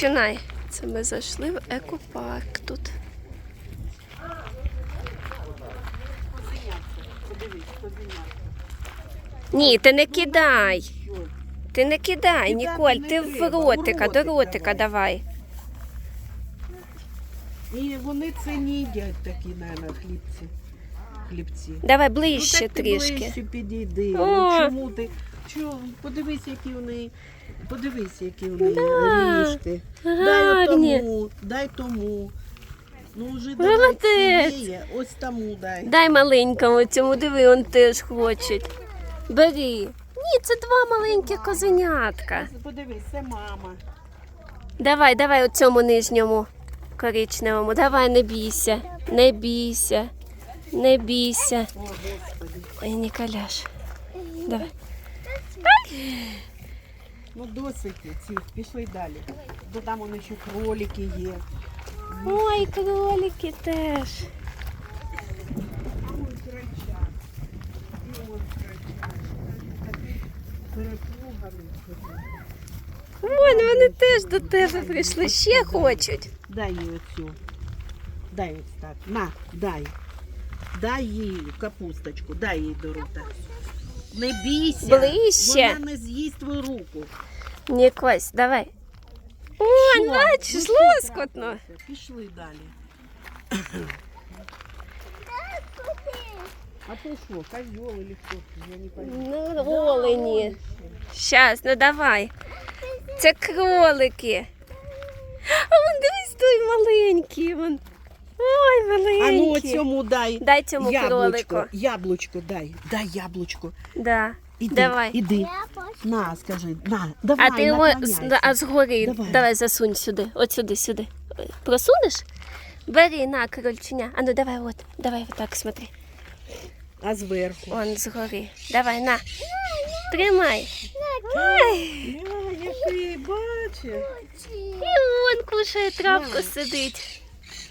Починай. Це ми зайшли в екопарк тут. Ні, ти не кидай. Ти не кидай, Ніколь, ти в ротика, до ротика давай. І вони це не їдять такі, мабуть, хлібці. Хлібці. Давай ближче ну, так ти трішки. ближче підійди. О. Ну, чому ти? Чому? Подивись, які вони. Подивись, які вони Да. ріжти. Дай Гарні. тому, дай тому. Ну вже Молодець. давай цієї, ось тому дай. Дай маленькому цьому, диви, он теж хочуть. Бери. Ні, це два маленькі козенятка. Подивись, це мама. Давай, давай у цьому нижньому коричневому. Давай, не бійся, не бійся, не бійся. Ой, Ніколяш. Давай. Ну досить цих, пішли далі. Бо там вони ще кролики є. Ой, кролики теж. Ой, крольчак. І ось крольчак. Такий перепуганий. Вон, вони теж до тебе прийшли, ще хочуть. Дай їй оцю. Дай ось так. На, дай. Дай їй капусточку, дай їй до рота. Не бійся. Ближче. Вона не з'їсть твою руку. Нікось, давай. О, бачиш, Ну, лоскотно. Пішли далі. А то що, козьол или хто? Я не пойму. Ну, олені. Щас, ну давай. Це кролики. А вон дивись той маленький. Вон. Ой, А ну цьому дай. Дай цьому яблучко, кролику. яблучко дай. Дай яблучко. Да. Іди, Давай. іди. На, скажи, на, давай, А ти його з, а згори Давай. давай. засунь сюди. От сюди, сюди. Просунеш? Бери на крольчиня. А ну давай от. Давай отак смотри. А зверху. Он згори. Давай, на. Тримай. Який, бачиш? І он кушає травку сидить.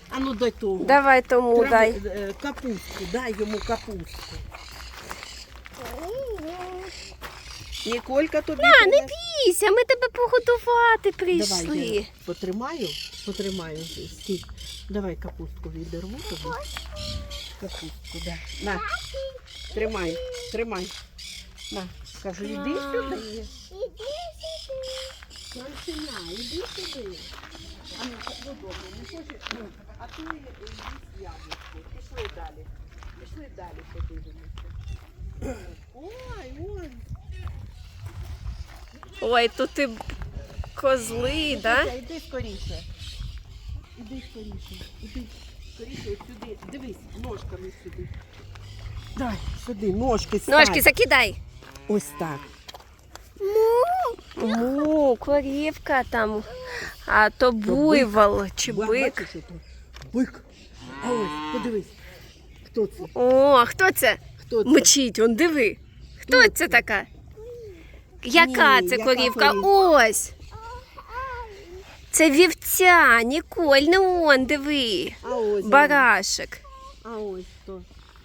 А ну дай того. Давай тому Трави- дай. е, Капустку, дай йому капустку. Ніколька тобі. А, не бійся, ми тебе погодувати Давай, я прийшли. потримаю, потримаю. Стій. Давай капустку відерву тобі. Капустку, да. На. Тримай, тримай. На, кажу, іди сюди. Іди сюди. Ну, так додому, не хочеш? А ти їсть яблучко. Пішли далі. Пішли далі подивимося. Ой, ой. Ой, тут і козли, да? Іди, Іди скоріше. Іди скоріше. Іди скоріше от сюди. Дивись, ножками сюди. Дай, сюди, ножки стань. Ножки закидай. Ось так. Му, корівка там, а то буйвол чи бик. Бачиш, ото? Бик. А ось, подивись. Хто це? О, хто це? Хто це? Мчить, он диви. Хто це така? Яка Ні, це яка корівка? корівка? Ось. Це вівця, Ніколь, не он, диви. А ось. Барашек. А ось хто?